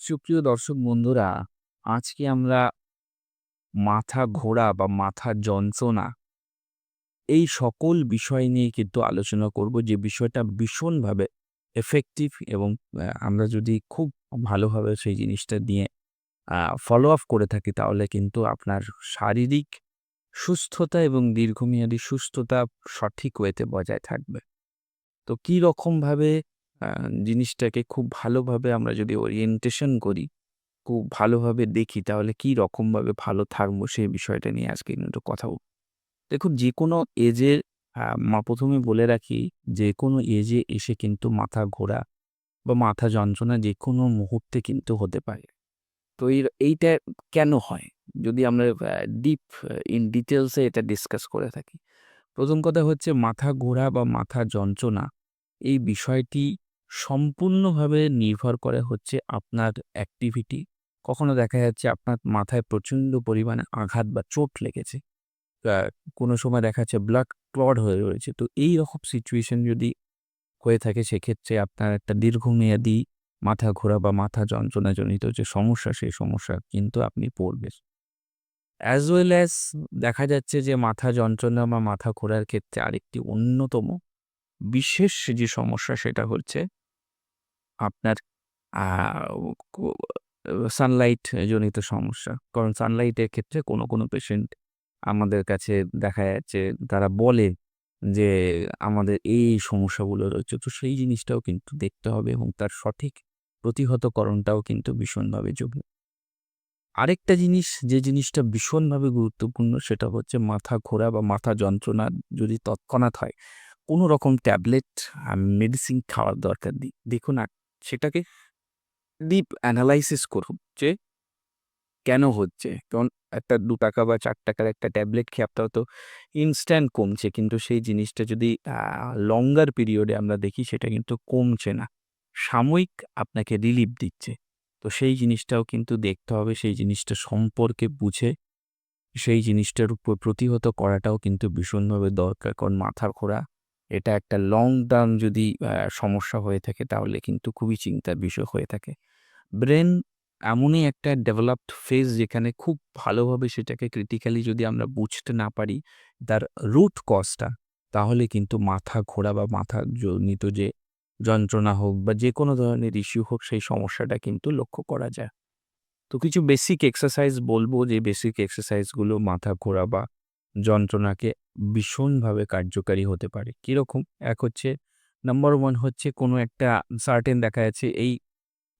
সুপ্রিয় দর্শক বন্ধুরা, আজকে আমরা মাথা ঘোরা বা মাথা যন্ত্রণা এই সকল বিষয় নিয়ে কিন্তু আলোচনা করব যে বিষয়টা ভীষণভাবে এফেক্টিভ এবং আমরা যদি খুব ভালোভাবে সেই জিনিসটা নিয়ে ফলো আপ করে থাকি তাহলে কিন্তু আপনার শারীরিক সুস্থতা এবং দীর্ঘমেয়াদী সুস্থতা সঠিক ওয়েতে বজায় থাকবে। তো কী রকমভাবে জিনিসটাকে খুব ভালোভাবে আমরা যদি ওরিয়েন্টেশন করি, খুব ভালোভাবে দেখি তাহলে কি রকমভাবে ভালো থাকব সেই বিষয়টা নিয়ে আজকে একটু কথা বলব। দেখুন যেকোনো এজে আ মা ১ম এ বলে রাখি যে কোনো এজে এসে কিন্তু মাথা ঘোরা বা মাথা যন্ত্রণা যে কোনো মুহূর্তে কিন্তু হতে পারে। তো এইটা কেন হয়? যদি আমরা ডিপ ইন ডিটেলসে এটা ডিসকাস করে থাকি। প্রথম কথা হচ্ছে মাথা ঘোরা বা মাথা যন্ত্রণা এই বিষয়টি সম্পূর্ণভাবে নির্ভর করে হচ্ছে আপনার অ্যাক্টিভিটি। কখনো দেখা যাচ্ছে আপনার মাথায় প্রচণ্ড পরিমাণে আঘাত বা চোট লেগেছে। কোনো সময় দেখা যাচ্ছে ব্লাড ক্লড হয়ে রয়েছে। তো এই রকম সিচুয়েশন যদি হয়ে থাকে, সেক্ষেত্রে আপনার একটা দীর্ঘমেয়াদী মাথা ঘোরা বা মাথা যন্ত্রণাজনিত যে সমস্যা, সেই সমস্যা কিন্তু আপনি পড়বেন। অ্যাজ ওয়েল অ্যাজ দেখা যাচ্ছে যে মাথা যন্ত্রণা বা মাথা ঘোরার ক্ষেত্রে আরেকটি অন্যতম বিশেষ যে সমস্যা, সেটা হচ্ছে আপনার সানলাইট জনিত সমস্যা। কারণ সানলাইটের ক্ষেত্রে কোনো, কোনো পেশেন্ট আমাদের কাছে দেখা যাচ্ছে তারা বলে যে আমাদের এই, সমস্যাগুলো রয়েছে। তো সেই জিনিসটাও কিন্তু দেখতে হবে এবং তার সঠিক প্রতিহতকরণটাও কিন্তু ভীষণভাবে জরুরি। আরেকটা জিনিস যে জিনিসটা ভীষণভাবে গুরুত্বপূর্ণ সেটা হচ্ছে মাথা ঘোরা বা মাথা যন্ত্রণা যদি তৎক্ষণাৎ হয়, কোনো রকম ট্যাবলেট মেডিসিন খাওয়ার দরকার নেই। দেখুন সেটাকে ডিপ অ্যানালাইসিস করুন যে কেন হচ্ছে? কারণ একটা দু টাকা বা চার টাকার একটা ট্যাবলেট খেয়ে আপনার হয়তো ইনস্ট্যান্ট কমছে। কিন্তু সেই জিনিসটা যদি লঙ্গার পিরিয়ডে আমরা দেখি সেটা কিন্তু কমছে না। সাময়িক আপনাকে রিলিফ দিচ্ছে। তো সেই জিনিসটাও কিন্তু দেখতে হবে। সেই জিনিসটা সম্পর্কে বুঝে, সেই জিনিসটার উপর প্রতিহত করাটাও কিন্তু ভীষণভাবে দরকার। কারণ মাথা ঘোরা এটা একটা লং টার্ম যদি সমস্যা হয়ে থাকে তাহলে কিন্তু খুবই চিন্তার বিষয় হয়ে থাকে। ব্রেন এমনই একটা ডেভেলপড ফেজ যেখানে খুব ভালোভাবে সেটাকে ক্রিটিক্যালি যদি আমরা বুঝতে না পারি, তার রুট কজটা তাহলে কিন্তু মাথা ঘোরা বা মাথা জনিত যে যন্ত্রণা হোক বা যে কোনো ধরনের ইস্যু হোক সেই সমস্যাটা কিন্তু লক্ষ্য করা যায়। তো কিছু বেসিক এক্সারসাইজ বলব যে বেসিক এক্সারসাইজগুলো মাথা ঘোরা বা যন্ত্রণাকে ভীষণভাবে কার্যকারী হতে পারে। কীরকম? এক হচ্ছে নাম্বার 1 হচ্ছে কোনো একটা সার্টেন দেখা যাচ্ছে এই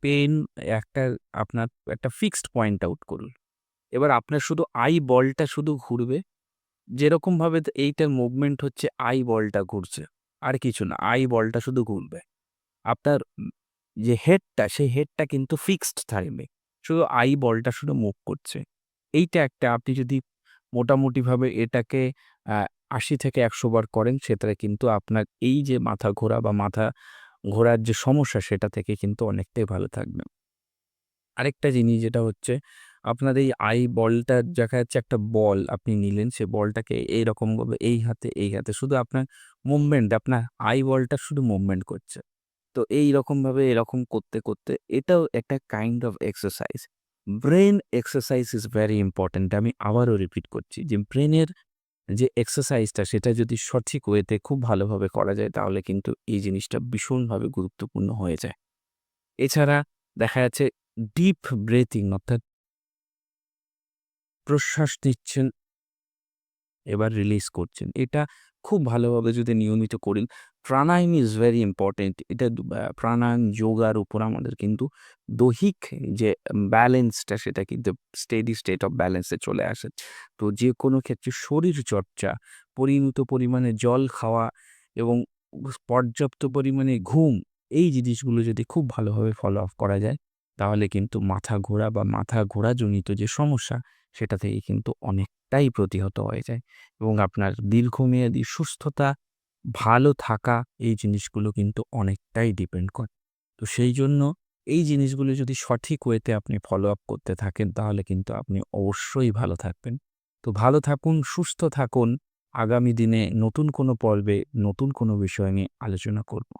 পেন একটা আপনার একটা ফিক্সড পয়েন্ট আউট করুন। এবার আপনার শুধু আই বলটা শুধু ঘুরবে। যেরকমভাবে এইটার মুভমেন্ট হচ্ছে আই বলটা ঘুরছে। আর কিছু না। আই বলটা শুধু ঘুরবে। আপনার যে হেডটা সেই হেডটা কিন্তু ফিক্সড থাকবে। শুধু আই বলটা শুধু মুভ করছে। এইটা একটা, আপনি যদি মোটামুটিভাবে এটাকে আশি থেকে ১০০ বার করেন সেটাতে কিন্তু আপনার এই যে মাথা ঘোরা বা মাথা ঘোরার যে সমস্যা সেটা থেকে কিন্তু অনেকটাই ভালো থাকবে আরেকটা জিনিস যেটা হচ্ছে আপনার এই আই বলটা দেখা যাচ্ছে একটা বল আপনি নিলেন সে বলটাকে এইরকমভাবে এই হাতে, এই হাতে শুধু আপনার মুভমেন্ট আপনার আই বলটা শুধু মুভমেন্ট করছে। তো এই এইরকমভাবে এরকম করতে, করতে এটাও একটা kind of exercise. Brain exercise is very important আমি আবারও রিপিট করছি যে ব্রেনের যে এক্সারসাইজটা সেটা যদি সঠিক ওয়েতে খুব ভালোভাবে করা যায়, তাহলে কিন্তু এই জিনিসটা ভীষণভাবে গুরুত্বপূর্ণ হয়ে যায়। এছাড়া দেখা যাচ্ছে ডিপ ব্রেথিং অর্থাৎ প্রশ্বাস নিচ্ছেন, এবার রিলিজ করছেন। এটা খুব ভালোভাবে যদি নিয়মিত করেন, প্রাণায়াম ইজ ভেরি ইম্পোর্টেন্ট। এটা প্রাণায়াম, যোগার উপর আমাদের কিন্তু দৈহিক যে ব্যালেন্সটা সেটা কিন্তু স্টেডি স্টেট অফ ব্যালেন্সে চলে আসে। তো যে কোনো ক্ষেত্রে শরীরচর্চা, পরিমিত পরিমাণে জল খাওয়া এবং পর্যাপ্ত পরিমাণে ঘুম, এই জিনিসগুলো যদি খুব ভালোভাবে ফলো আপ করা যায় তাহলে কিন্তু মাথা ঘোরা বা মাথা ঘোরাজনিত যে সমস্যা সেটা থেকে কিন্তু অনেকটাই প্রতিহত হয়ে যায় এবং আপনার দীর্ঘমেয়াদী সুস্থতা, ভালো থাকা এই জিনিসগুলো কিন্তু অনেকটাই ডিপেন্ড করে। তো সেই জন্য এই জিনিসগুলো যদি সঠিক ওয়েতে আপনি ফলো আপ করতে থাকেন তাহলে কিন্তু আপনি অবশ্যই ভালো থাকবেন। তো ভালো থাকুন, সুস্থ থাকুন। আগামী দিনে নতুন কোনো পর্বে নতুন কোনো বিষয় নিয়ে আলোচনা করব।